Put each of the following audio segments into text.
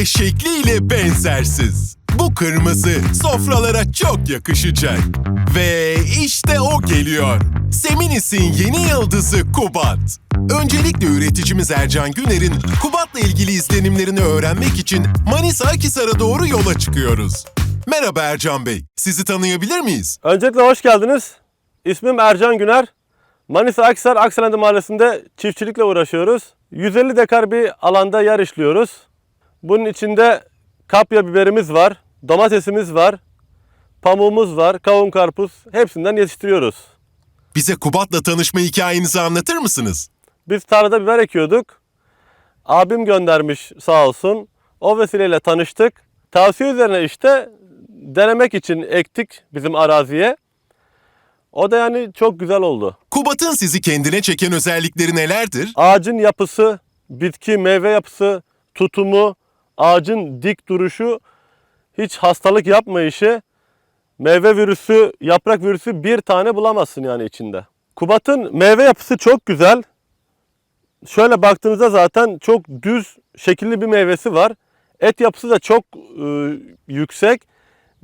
ve şekliyle benzersiz. Bu kırmızı sofralara çok yakışacak. Ve işte o geliyor. Seminis'in yeni yıldızı Kubat. Öncelikle üreticimiz Ercan Güner'in Kubat'la ilgili izlenimlerini öğrenmek için Manisa Akhisar'a doğru yola çıkıyoruz. Merhaba Ercan Bey, sizi tanıyabilir miyiz? Öncelikle hoş geldiniz. İsmim Ercan Güner. Manisa Akhisar Aksalendi Mahallesi'nde çiftçilikle uğraşıyoruz. 150 dekar bir alanda yer işliyoruz. Bunun içinde kapya biberimiz var, domatesimiz var, pamuğumuz var, kavun karpuz hepsinden yetiştiriyoruz. Bize Kubat'la tanışma hikayenizi anlatır mısınız? Biz tarlada biber ekiyorduk. Abim göndermiş sağ olsun. O vesileyle tanıştık. Tavsiye üzerine işte denemek için ektik bizim araziye. O da yani çok güzel oldu. Kubat'ın sizi kendine çeken özellikleri nelerdir? Ağacın yapısı, bitki meyve yapısı, tutumu, ağacın dik duruşu, hiç hastalık yapmayışı, meyve virüsü, yaprak virüsü bir tane bulamazsın yani içinde. Kubat'ın meyve yapısı çok güzel. Şöyle baktığınızda zaten çok düz şekilli bir meyvesi var. Et yapısı da çok e, yüksek.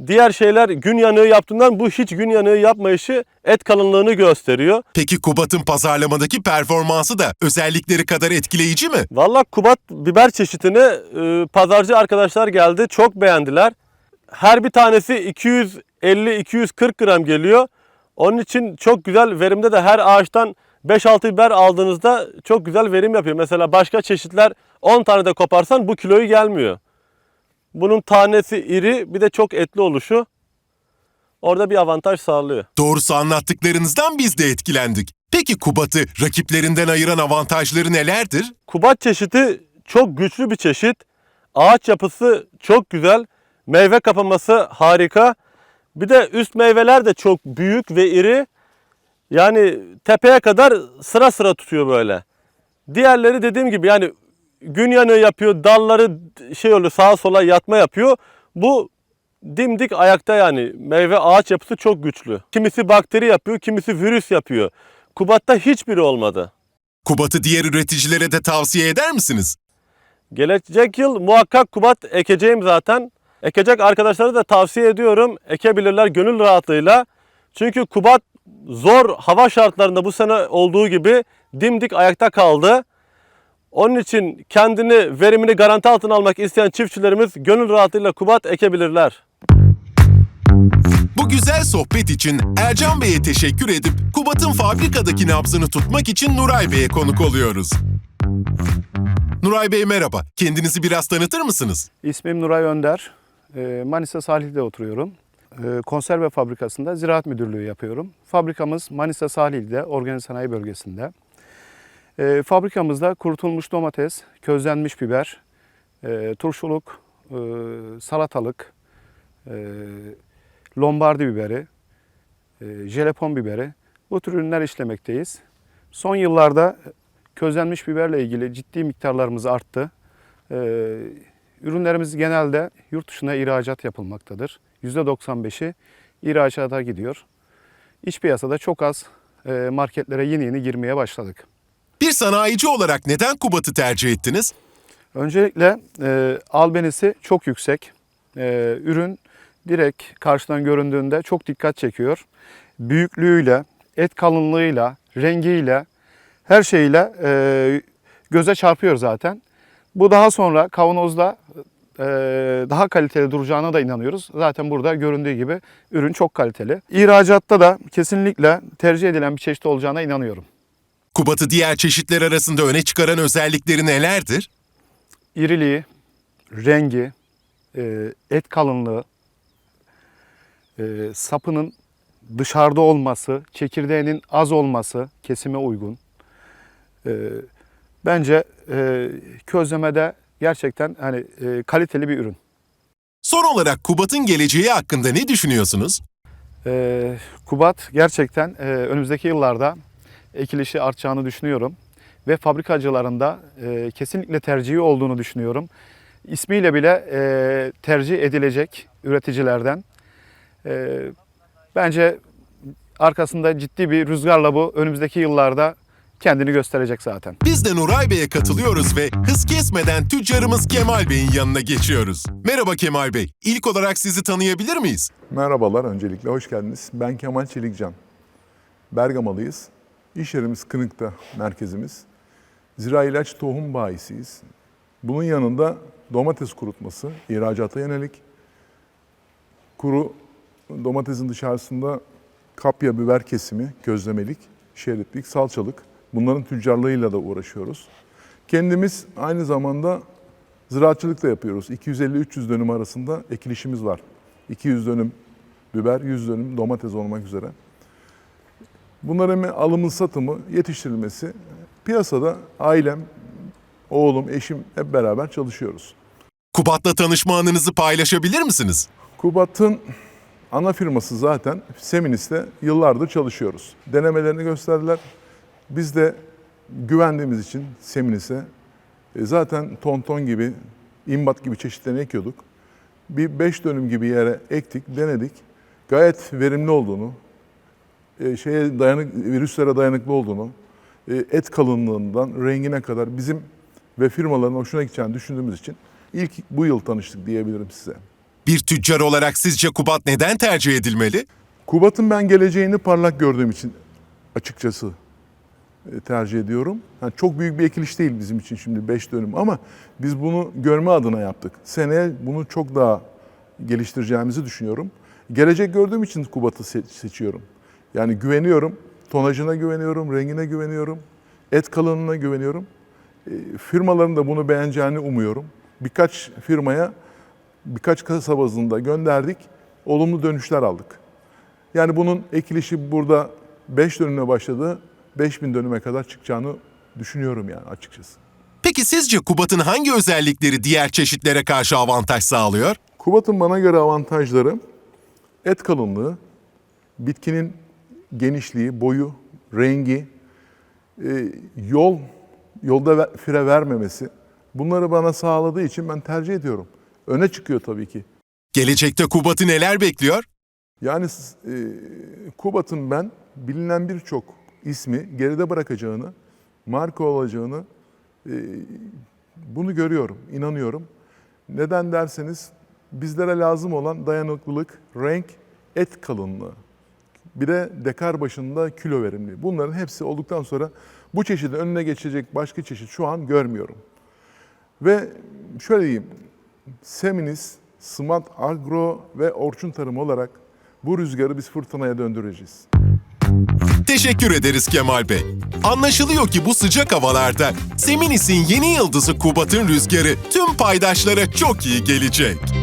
Diğer şeyler gün yanığı yaptığından bu hiç gün yanığı yapmayışı et kalınlığını gösteriyor. Peki Kubat'ın pazarlamadaki performansı da özellikleri kadar etkileyici mi? Valla Kubat biber çeşitini e, pazarcı arkadaşlar geldi. Çok beğendiler. Her bir tanesi 250-240 gram geliyor. Onun için çok güzel verimde de her ağaçtan 5-6 biber aldığınızda çok güzel verim yapıyor. Mesela başka çeşitler 10 tane de koparsan bu kiloyu gelmiyor. Bunun tanesi iri bir de çok etli oluşu orada bir avantaj sağlıyor. Doğrusu anlattıklarınızdan biz de etkilendik. Peki Kubat'ı rakiplerinden ayıran avantajları nelerdir? Kubat çeşidi çok güçlü bir çeşit. Ağaç yapısı çok güzel. Meyve kapaması harika. Bir de üst meyveler de çok büyük ve iri. Yani tepeye kadar sıra sıra tutuyor böyle. Diğerleri dediğim gibi yani gün yanığı yapıyor, dalları şey oluyor sağa sola yatma yapıyor. Bu dimdik ayakta yani meyve ağaç yapısı çok güçlü. Kimisi bakteri yapıyor, kimisi virüs yapıyor. Kubat'ta hiçbiri olmadı. Kubat'ı diğer üreticilere de tavsiye eder misiniz? Gelecek yıl muhakkak Kubat ekeceğim zaten. Ekecek arkadaşlara da tavsiye ediyorum. Ekebilirler gönül rahatlığıyla. Çünkü Kubat zor hava şartlarında bu sene olduğu gibi dimdik ayakta kaldı. Onun için kendini verimini garanti altına almak isteyen çiftçilerimiz gönül rahatlığıyla Kubat ekebilirler. Bu güzel sohbet için Ercan Bey'e teşekkür edip Kubat'ın fabrikadaki nabzını tutmak için Nuray Bey'e konuk oluyoruz. Nuray Bey merhaba. Kendinizi biraz tanıtır mısınız? İsmim Nuray Önder. Ee, Manisa Salihli'de oturuyorum. Ee, Konserve fabrikasında ziraat müdürlüğü yapıyorum. Fabrikamız Manisa Salihli'de, organize sanayi bölgesinde. Ee, Fabrikamızda kurutulmuş domates, közlenmiş biber, e, turşuluk, e, salatalık, e, lombardi biberi, e, jelepon biberi bu tür ürünler işlemekteyiz. Son yıllarda közlenmiş biberle ilgili ciddi miktarlarımız arttı. Ee, ürünlerimiz genelde yurt dışına ihracat yapılmaktadır. %95'i ihracata gidiyor. İç piyasada çok az e, marketlere yeni yeni girmeye başladık. Bir sanayici olarak neden Kubat'ı tercih ettiniz? Öncelikle e, albenisi çok yüksek. E, ürün direkt karşıdan göründüğünde çok dikkat çekiyor. Büyüklüğüyle, et kalınlığıyla, rengiyle, her şeyle e, göze çarpıyor zaten. Bu daha sonra kavanozda e, daha kaliteli duracağına da inanıyoruz. Zaten burada göründüğü gibi ürün çok kaliteli. İhracatta da kesinlikle tercih edilen bir çeşit olacağına inanıyorum. Kubat'ı diğer çeşitler arasında öne çıkaran özellikleri nelerdir? İriliği, rengi, e, et kalınlığı, e, sapının dışarıda olması, çekirdeğinin az olması kesime uygun. E, bence közlemede gerçekten hani kaliteli bir ürün. Son olarak Kubat'ın geleceği hakkında ne düşünüyorsunuz? Kubat gerçekten önümüzdeki yıllarda ekilişi artacağını düşünüyorum. Ve fabrikacılarında e, kesinlikle tercihi olduğunu düşünüyorum. İsmiyle bile e, tercih edilecek üreticilerden. E, bence arkasında ciddi bir rüzgarla bu önümüzdeki yıllarda kendini gösterecek zaten. Biz de Nuray Bey'e katılıyoruz ve hız kesmeden tüccarımız Kemal Bey'in yanına geçiyoruz. Merhaba Kemal Bey. İlk olarak sizi tanıyabilir miyiz? Merhabalar, öncelikle hoş geldiniz. Ben Kemal Çelikcan. Bergamalıyız. İş yerimiz Kınık'ta, merkezimiz. Zira ilaç tohum bayisiyiz. Bunun yanında domates kurutması, ihracata yönelik. Kuru domatesin dışarısında kapya biber kesimi, közlemelik, şeritlik, salçalık. Bunların tüccarlığıyla da uğraşıyoruz. Kendimiz aynı zamanda ziraatçılık da yapıyoruz. 250-300 dönüm arasında ekilişimiz var. 200 dönüm biber, 100 dönüm domates olmak üzere. Bunların alımı, satımı, yetiştirilmesi piyasada ailem, oğlum, eşim hep beraber çalışıyoruz. Kubat'la tanışma anınızı paylaşabilir misiniz? Kubat'ın ana firması zaten Seminis'te yıllardır çalışıyoruz. Denemelerini gösterdiler. Biz de güvendiğimiz için Seminis'e e, zaten tonton gibi, imbat gibi çeşitlerini ekiyorduk. Bir beş dönüm gibi yere ektik, denedik. Gayet verimli olduğunu, e, şeye dayanık, virüslere dayanıklı olduğunu, e, et kalınlığından rengine kadar bizim ve firmaların hoşuna gideceğini düşündüğümüz için ilk bu yıl tanıştık diyebilirim size. Bir tüccar olarak sizce Kubat neden tercih edilmeli? Kubat'ın ben geleceğini parlak gördüğüm için açıkçası e, tercih ediyorum. Yani çok büyük bir ekiliş değil bizim için şimdi 5 dönüm ama biz bunu görme adına yaptık. Seneye bunu çok daha geliştireceğimizi düşünüyorum. Gelecek gördüğüm için Kubat'ı se- seçiyorum. Yani güveniyorum, tonajına güveniyorum, rengine güveniyorum, et kalınlığına güveniyorum. E, Firmaların da bunu beğeneceğini umuyorum. Birkaç firmaya birkaç kasa bazında gönderdik, olumlu dönüşler aldık. Yani bunun ekilişi burada 5 dönüme başladı, 5000 dönüme kadar çıkacağını düşünüyorum yani açıkçası. Peki sizce Kubat'ın hangi özellikleri diğer çeşitlere karşı avantaj sağlıyor? Kubat'ın bana göre avantajları et kalınlığı, bitkinin genişliği, boyu, rengi, e, yol, yolda fire vermemesi. Bunları bana sağladığı için ben tercih ediyorum. Öne çıkıyor tabii ki. Gelecekte Kubat'ı neler bekliyor? Yani e, Kubat'ın ben bilinen birçok ismi geride bırakacağını, marka olacağını e, bunu görüyorum, inanıyorum. Neden derseniz bizlere lazım olan dayanıklılık, renk, et kalınlığı. Bir de dekar başında kilo verimli. Bunların hepsi olduktan sonra bu çeşidin önüne geçecek başka çeşit şu an görmüyorum. Ve şöyle diyeyim, Seminis, Smart Agro ve Orçun Tarım olarak bu rüzgarı biz fırtınaya döndüreceğiz. Teşekkür ederiz Kemal Bey. Anlaşılıyor ki bu sıcak havalarda Seminis'in yeni yıldızı Kubat'ın rüzgarı tüm paydaşlara çok iyi gelecek.